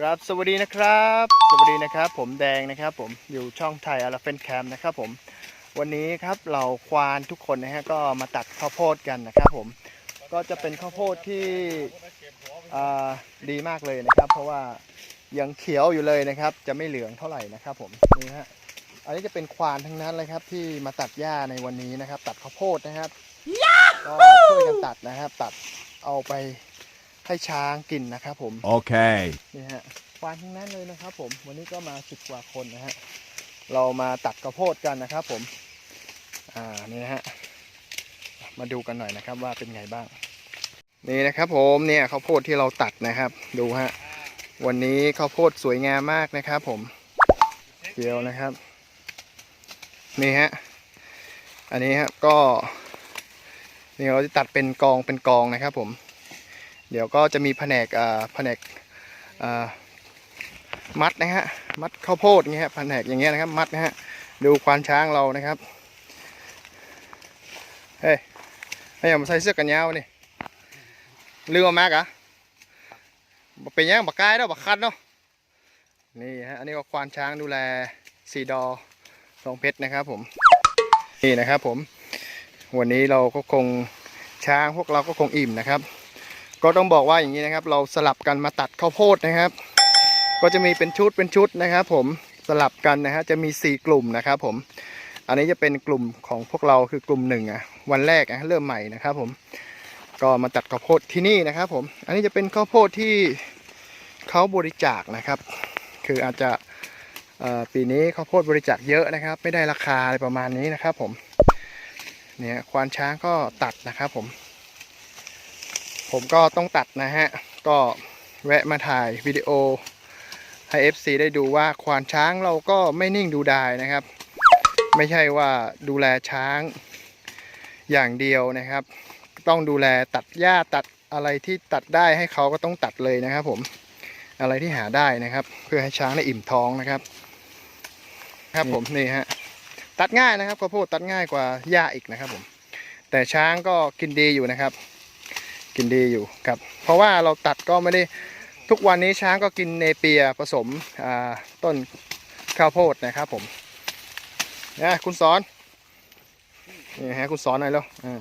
ครับสวัสดีนะครับ สวัสดีนะครับ ผมแดงนะครับผมอยู่ช่องไทยอาราเฟนแคมนะครับผมวันนี้ครับเราควานทุกคนนะฮะก็มาตัดข้าวโพดกันนะครับผมก็จะเป็นข้าวโพดที่ดีมากเลยนะครับ เพราะว่ายังเขียวอยู่เลยนะครับ จะไม่เหลืองเท่าไหร่นะครับผมนี่ฮะอันนี้จะเป็นควานทั้งนั้นเลยครับ ที่มาตัดหญ้าในวันนี้นะครับ ตัดข้าวโพดนะครับก็ช่วยกันตัดนะครับ ตัดเอาไป ให้ช้างกินนะครับผม Okay. นี่ฮะควานทั้งนั้นเลยนะครับผม วันนี้ก็มาสิบกว่าคนนะฮะ เรามาตัดข้าวโพดกันนะครับผม อ่า นี่นะฮะ มาดูกันหน่อยนะครับว่าเป็นไงบ้าง นี่นะครับผมเนี่ยข้าวโพดที่เราตัดนะครับ ดูฮะ วันนี้ข้าวโพดสวยงามมากนะครับผมเขียวนะครับ นี่ฮะ อันนี้ฮะก็นี่เราจะตัดเป็นกองเป็นกองนะครับผม เดี๋ยวก็จะมีแผนกแผนกมัดนะฮะมัดข้าวโพดเงี้ยแผนกอย่างเงี้ยนะครับมัดนะฮะดูควานช้างเรานะครับเฮ้ยให้อยามาใส่เสื้อกันยาวนี่ลืมเอามากะเป็นยังบักกายเนาะบักคัดเนาะนี่ฮะอันนี้ก็ควานช้างดูแลสีดอทองเพชรนะครับผมนี่นะครับผมวันนี้เราก็คงช้างพวกเราก็คงอิ่มนะครับ ก็ต้องบอกว่าอย่างนี้นะครับ เราสลับกันมาตัดข้าวโพดนะครับ ก็จะมีเป็นชุดเป็นชุดนะครับ ผมสลับกันนะฮะจะมี 4 กลุ่มนะครับ ผม อันนี้จะเป็นกลุ่มของพวกเราคือกลุ่มหนึ่งอะวันแรกอะเริ่มใหม่นะครับ ผมก็มาตัดข้าวโพดที่นี่นะครับ ผม อันนี้จะเป็นข้าวโพดที่เขาบริจาคนะครับ คืออาจจะปีนี้ข้าวโพดบริจาคเยอะนะครับ ไม่ได้ราคาอะไรประมาณนี้นะครับ ผมเนี่ยควานช้างก็ตัดนะครับ ผม ผมก็ต้องตัดนะฮะ ก็แวะมาถ่ายวิดีโอให้ FC ได้ดูว่าควานช้างเราก็ไม่นิ่งดูดายนะครับ ไม่ใช่ว่าดูแลช้างอย่างเดียวนะครับ ต้องดูแลตัดหญ้าตัดอะไรที่ตัดได้ให้เขาก็ต้องตัดเลยนะครับผมอะไรที่หาได้นะครับ เพื่อให้ช้างได้อิ่มท้องนะครับ ครับผมนี่ฮะตัดง่ายนะครับข้าวโพดตัดง่ายกว่าหญ้าอีกนะครับผม แต่ช้างก็กินดีอยู่นะครับ กินดีอยู่ครับ เพราะว่าเราตัดก็ไม่ได้ทุกวันนี้ช้างก็กินเนเปียผสมอ่าต้นข้าวโพดนะครับผมนะคุณสอนนี่ฮะคุณสอนหน่อยแล้วอ่า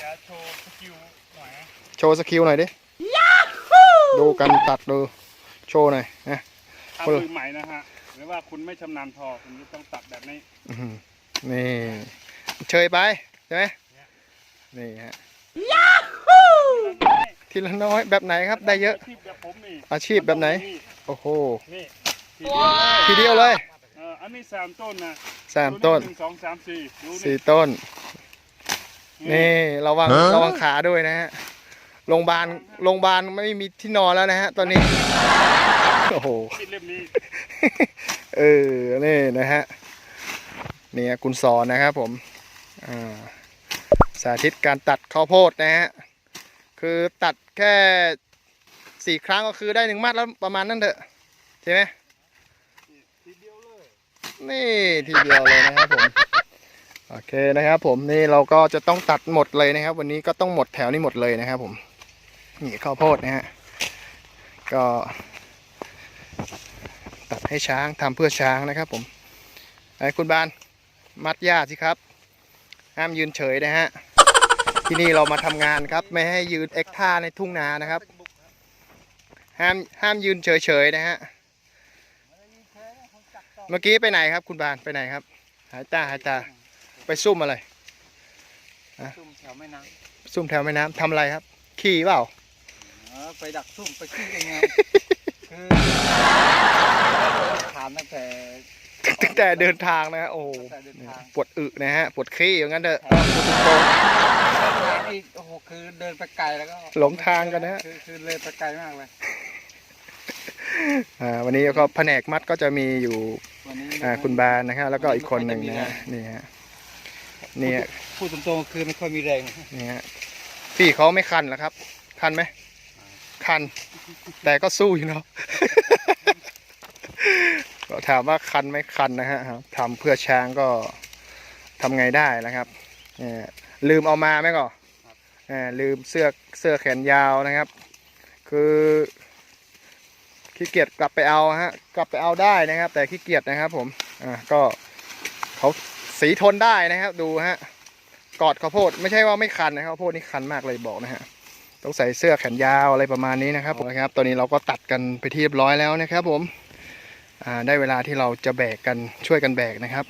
จะโชว์สกิลหน่อยนะโชว์สกิลหน่อยดิดูกันตัดดูโชว์หน่อยนะถ้าคนมือใหม่นะฮะหรือว่าคุณไม่ชำนาญพอคุณจะต้องตัดแบบนี้อื้อหือนี่เชยไปใช่ไหม นี่ฮะทีละน้อยแบบไหนครับได้เยอะาชีพแบบผมนี่อาชีพแบบไหน โอ้โหนี่ทีเดียวเลยทีเดียวเลยเอออันนี้สามต้นนะสามต้นดูหนึ่งสองสามสี่ดูสี่นี่ต้น นี่ระวังระวังขาด้วยนะฮะโรงพยาบาลโรงพยาบาลไม่มีที่นอนแล้วนะฮะ ตอนนี้ โอ้โหมีดเล่มนี้เออ นี่นะฮะนี่ฮะคุณสอนนะครับผม อ่า สาธิตการตัดข้าวโพดนะฮะ คือตัดแค่สี่ครั้งก็คือได้หนึ่งมัดแล้วประมาณนั้นเถอะ ใช่ไหมทีเดียวเลย นี่ทีเดียวเลยนะครับผม โอเคนะครับผมนี่เราก็จะต้องตัดหมดเลยนะครับ วันนี้ก็ต้องหมดแถวนี้หมดเลยนะครับผม นี่ข้าวโพดนะฮะ ก็ ตัดให้ช้างทำเพื่อช้างนะครับผมไอ้คุณบานมัดหญ้าสิครับห้ามยืนเฉยนะฮะ ที่นี่เรามาทำงานครับ ไม่ให้ยืนเอ็กท่าในทุ่งนานะครับ ห้ามห้ามยืนเฉยๆนะฮะ เมื่อกี้ไปไหนครับ คุณบานไปไหนครับ หายตาหายตาไปซุ่มอะไรซุ่มแถวแม่น้ซุ่มแถวแม่น้ำทำอะไรครับ ขี่เปล่าำเออไปดักซุ่มไปขี้ยังไงคือถามตั้งแต่ ตั้งแต่เดินทางนะฮะโอ้โหตั้งแต่เดินทาง ปวดอึนะฮะปวดขี้อย่างนั้นเถอะแถวพูดตรงทางอีกโอ้โหคือเดินไปไกลแล้วก็หลงทางกันนะฮะ คือคือเลยไปไกลมากเลย ๆอ่าวันนี้ก็แผนกมัดก็จะมีอยู่วันนี้อ่าคุณบานนะครับแล้วก็อีกคนหนึ่งนะฮะนี่ฮะนี่ฮะพูดตรงๆคือไม่ค่อยมีแรงนี่ฮะพี่เขาไม่คันเหรอครับ คันไหมคัน แต่ก็สู้อยู่เนาะก็ ถามว่าคันไหมคันนะฮะทำเพื่อช้างก็ทำไงได้นะครับเนี่ยลืมเอามาไหมก่อนอ่าลืมเสื้อเสื้อแขนยาวนะครับ คือขี้เกียจกลับไปเอาฮะกลับไปเอาได้นะครับ แต่ขี้เกียจนะครับผมอ่าก็เขาสีทนได้นะครับดูฮะกอดข้าวโพดไม่ใช่ว่าไม่คันนะครับข้าวโพดนี่คันมากเลยบอกนะฮะต้องใส่เสื้อแขนยาวอะไรประมาณนี้นะครับผมนะครับตอนนี้เราก็ตัดกันไปที่เรียบร้อยแล้วนะครับผมอ่า ได้เวลาที่เราจะแบกกันช่วยกันแบกนะครับ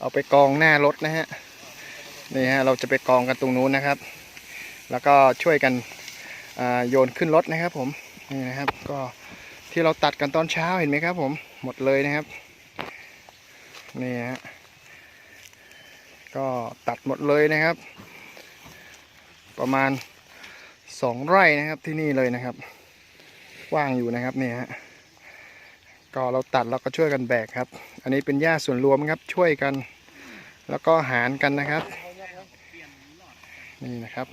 เอาไปกองหน้ารถนะฮะนี่ฮะเราจะไปกองกันตรงนู้นนะครับ แล้วก็ช่วยกันโยนขึ้นรถนะครับ ผมนี่นะครับ ก็ที่เราตัดกันตอนเช้าเห็นไหมครับ ผมหมดเลยนะครับนี่ฮะก็ตัดหมดเลยนะครับ ประมาณสองไร่นะครับที่นี่เลยนะครับ ว่างอยู่นะครับนี่ฮะก็เราตัดแล้วก็ช่วยกันแบกครับ อันนี้เป็นหญ้าส่วนรวมครับช่วยกัน แล้วก็หารกันนะครับ นี่นะครับ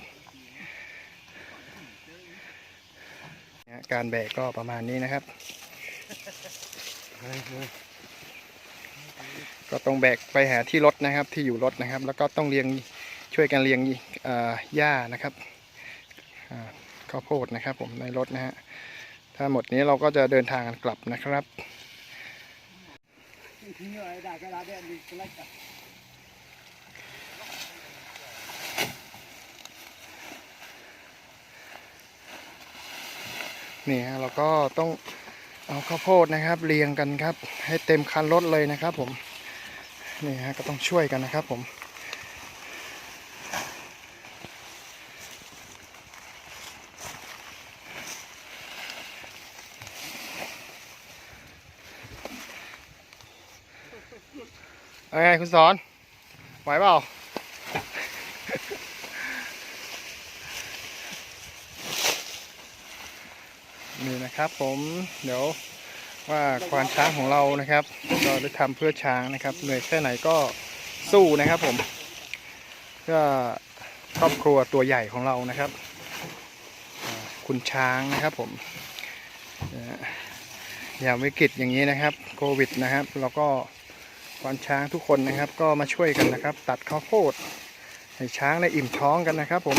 การแบกก็ประมาณนี้นะครับ ก็ต้องแบกไปหาที่รถนะครับที่อยู่รถนะครับ แล้วก็ต้องเรียงช่วยกันเรียงหญ้านะครับข้าวโพดนะครับผมในรถนะฮะ ถ้าหมดนี้เราก็จะเดินทางกันกลับนะครับนี่ฮะเราก็ต้องเอาข้าวโพดนะครับ เรียงกันครับ ให้เต็มคันรถเลยนะครับผม นี่ฮะก็ต้องช่วยกันนะครับผมเอาไง คุณสอน ไหวเปล่า นี่นะครับผมเดี๋ยวว่าควานช้างของเรานะครับเราได้ทำเพื่อช้างนะครับเหนื่อยแค่ไหนก็สู้นะครับผมเพื่อครอบครัวตัวใหญ่ของเรานะครับ คุณช้างนะครับผมนะฮะยาวิกฤตอย่างนี้นะครับ โควิดนะครับ เราก็ ควานช้างทุกคนนะครับ ก็มาช่วยกันนะครับ ตัดข้าวโพดให้ช้างได้อิ่มท้องกันนะครับ ผม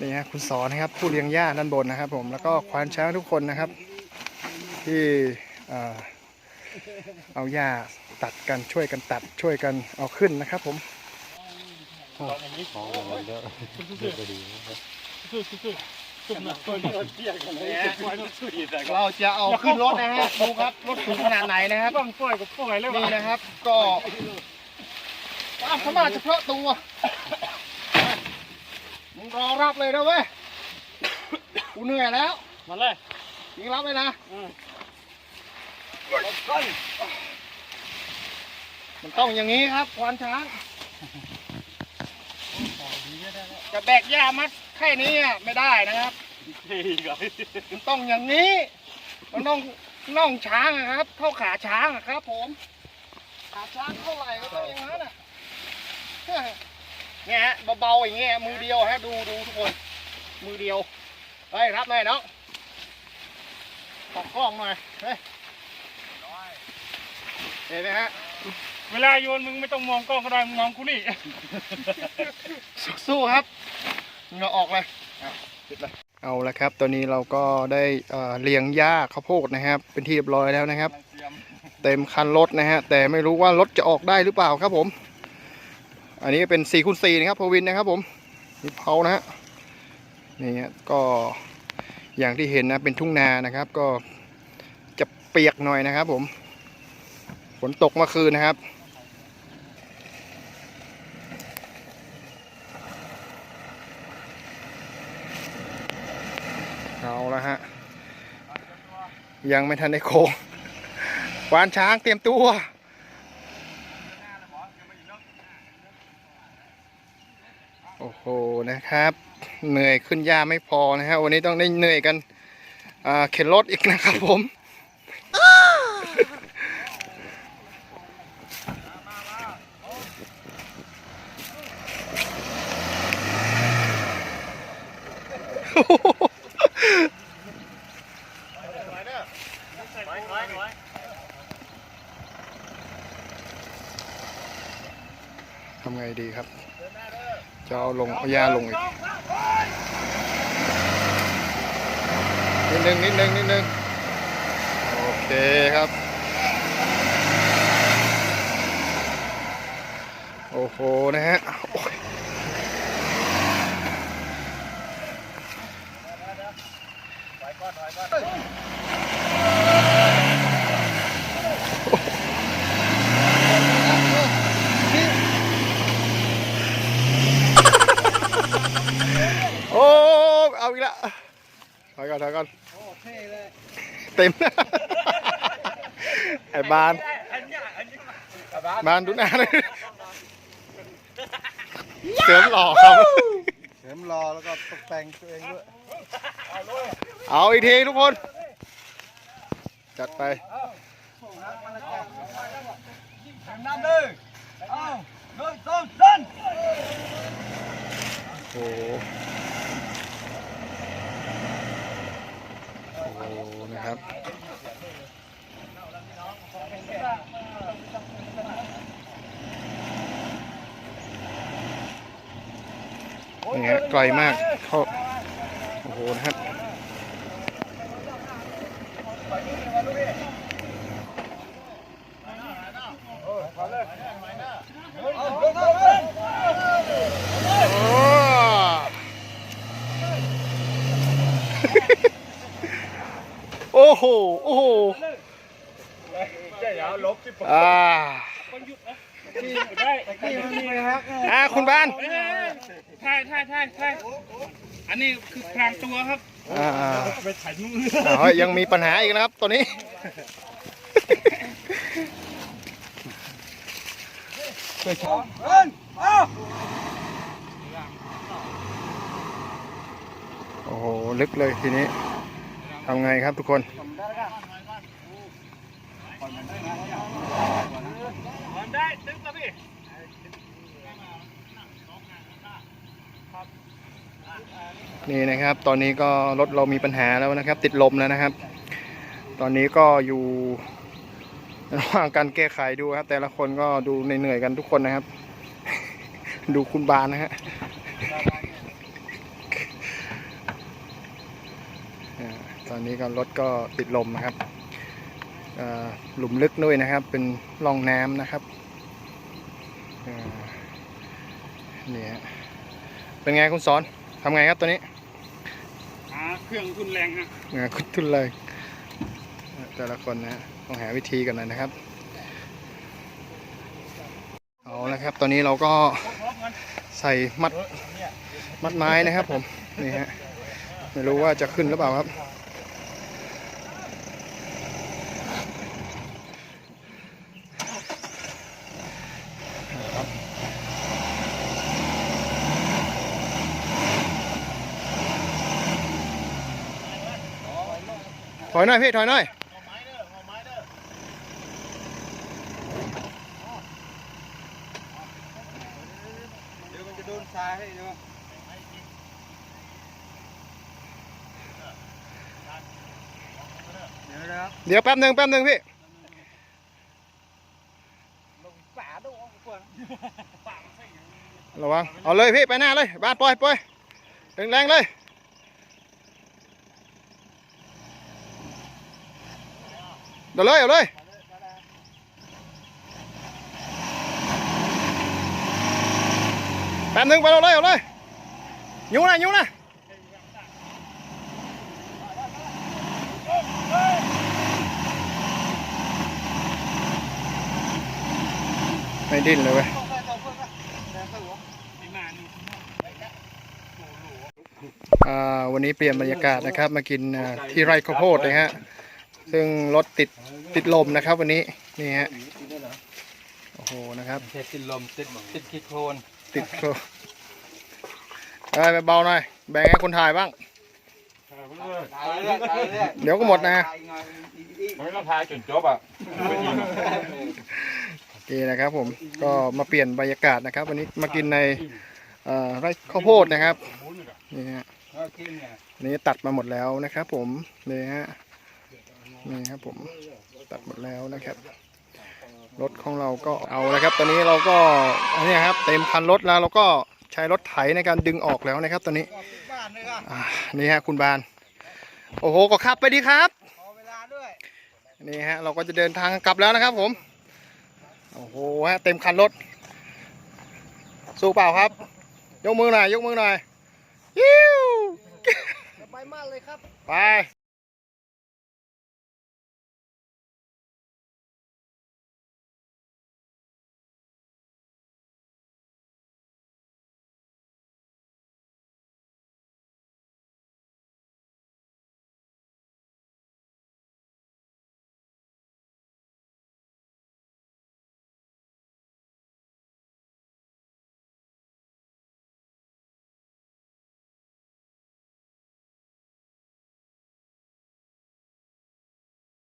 นี่ฮะคุณสอนนะครับ ผู้เลี้ยงหญ้าด้านบนนะครับ ผมแล้วก็ควานช้างทุกคนนะครับ ที่เอาหญ้าตัดกันช่วยกันตัดช่วยกันเอาขึ้นนะครับ ผมเราจะเอาขึ้นรถนะฮะดูครับรถสูงขนาดไหนนะครับต้องปล่อยก็ปล่อยเลยนี่ว่ะนะครับ ก็อ้าวเขามาเฉพาะตัวมึงรอรับเลยนะเว้ยกูเหนื่อยแล้วมาเลยยิงรับเลยนะอืมมันต้องอย่างนี้ครับควานช้างจะแบกหญ้ามัด แค่นี้อะไม่ได้นะครับเฮ้ยก่อนมันต้องอย่างนี้มันต้องน่องช้างอะครับเท่าขาช้างอะครับ ผมขาช้างเท่าไหร่ก็ต้องอย่างนั้นอะเนี่ยฮะเบาๆอย่างเงี้ยมือเดียวฮะดูดูทุกคน มือเดียวเฮ้ยรับหน่อยเนาะขอกล้องหน่อยเฮ้ยเห็นไหมฮะเวลาโยนมึงไม่ต้องมองกล้องก็ได้มึงมองกูนี่สู้ๆครับ เหงื่อออกเลยปิดเลยเอาละครับ ตอนนี้เราก็ได้เอ่อเลี้ยงหญ้าข้าวโพดนะครับ เป็นที่เรียบร้อยแล้วนะครับ เต็มคันรถนะฮะ แต่ไม่รู้ว่ารถจะออกได้หรือเปล่าครับผม อันนี้เป็น4คูณ4นะครับพวินนะครับผมนี่เผานะฮะ นี่ฮะก็อย่างที่เห็นนะเป็นทุ่งนานะครับ ก็จะเปียกหน่อยนะครับ ผม ฝนตกเมื่อคืนนะครับ แล้วฮะ ยังไม่ทันได้โค้งวานช้างเตรียมตัว โอ้โหนะครับ เหนื่อยขึ้นยาไม่พอนะฮะวันนี้ต้องได้เหนื่อยกันเข็นรถอีกนะครับผม ทำไงดีครับ จะเอาลงเอายาลงอีก นิดนึงนิดนึงนิดนึงโอเคครับ โอ้โห นะฮะโอ้ยโอ้เอาอีกแล้วถอย ก่อนถอยก่อนโอ้เท่เลยเต็ม ไอ้บานบานดูหน้าเลยเสริมหล่อครับเสริมรอแล้วก็ตกแต่งตัวเองด้วย เอาอีกทีทุกคน จัดไป น้ำเลยเอาหนึ่งสองสาม โอ้โหโอ้โหนะครับ นี่ฮะ ไกลมากเข้าโอ้โหนะครับโอ้โอ้โห โอ้โหใช่แล้วลบที่ผมอ่าได้นี่มันมีฮักไงอ่าคุณบ้าน ใช่ใช่ใช่ใช่อันนี้คือพรางตัวครับอ่าอ่าไปถ่ายนุ่งอ่าเฮ้ยยังมีปัญหาอีกนะครับตัวนี้เอิ้นเอาโอ้โห ลึกเลยทีนี้ทำไงครับทุกคนได้ตึ๊บแล้วพี่ นี่นะครับ ตอนนี้ก็รถเรามีปัญหาแล้วนะครับ ติดลมแล้วนะครับ ตอนนี้ก็อยู่ระหว่างการแก้ไขดูครับ แต่ละคนก็ดูเหนื่อยกันทุกคนนะครับ ดูคุณบานนะฮะตอนนี้ก็รถก็ติดลมนะครับหลุมลึกด้วยนะครับ เป็นร่องน้ำนะครับนี่ฮะเป็นไงคุณสอน ทำไงครับตัวนี้หาเครื่องทุนแรงฮะงานคุดทุนเลยแต่ละคนนะฮะต้องหาวิธีกันหน่อยนะครับ เอาละครับ ตอนนี้เราก็ใส่มัดมัดไม้นะครับผม นี่ฮะ ไม่รู้ว่าจะขึ้นหรือเปล่าครับ ถอยหน่อยพี่ถอยหน่อยเดี๋ยวมันจะโดนทรายให้เนาะเดี๋ยวนะครับเดี๋ยวแป๊บหนึ่งแป๊บหนึ่งพี่เอากว่าระวัง เอาเลยพี่ ไปหน้าเลย บ้านปล่อยปล่อยแรงๆเลย เดี๋ยวเลยเอาเลยแป๊บหนึ่งไปเอาเลยเอาเลยยูนะยูนะไม่ดิ้นเลยเว้ยวันนี้เปลี่ยนบรรยากาศนะครับ มากินที่ไร่ข้าวโพดนะฮะ ซึ่งรถติดติดลมนะครับ วันนี้นี่ฮะโอ้โหนะครับเทติดลมติดติดขี้โคลนติดโครได้ไปเบาหน่อยแบ่งให้คนถ่ายบ้างตายเรื่อยตายเรื่อยเดี๋ยวก็หมดนะไม่ต้องทายจนจบอะโอเคนะครับผมก็มาเปลี่ยนบรรยากาศนะครับ วันนี้มากินในเอ่อไร่ข้าวโพดนะครับนี่ฮะเอากินเนี่ยอันนี้ตัดมาหมดแล้วนะครับผมนี่ฮะ นี่ครับผมตัดหมดแล้วนะครับ รถของเราก็เอาแล้วครับ ตอนนี้เราก็อันนี้ครับ เต็มคันรถแล้วเราก็ใช้รถไถในการดึงออกแล้วนะครับ ตอนนี้บ้านเลยค่ะอ่านี่ฮะคุณบาน โอ้โหก็ขับไปดีครับขอเวลาด้วยนี่ฮะเราก็จะเดินทางกลับแล้วนะครับ ผมโอ้โหฮะเต็มคันรถ สู้เปล่าครับ ยกมือหน่อยยกมือหน่อยยิ้วไปมากเลยครับ ไป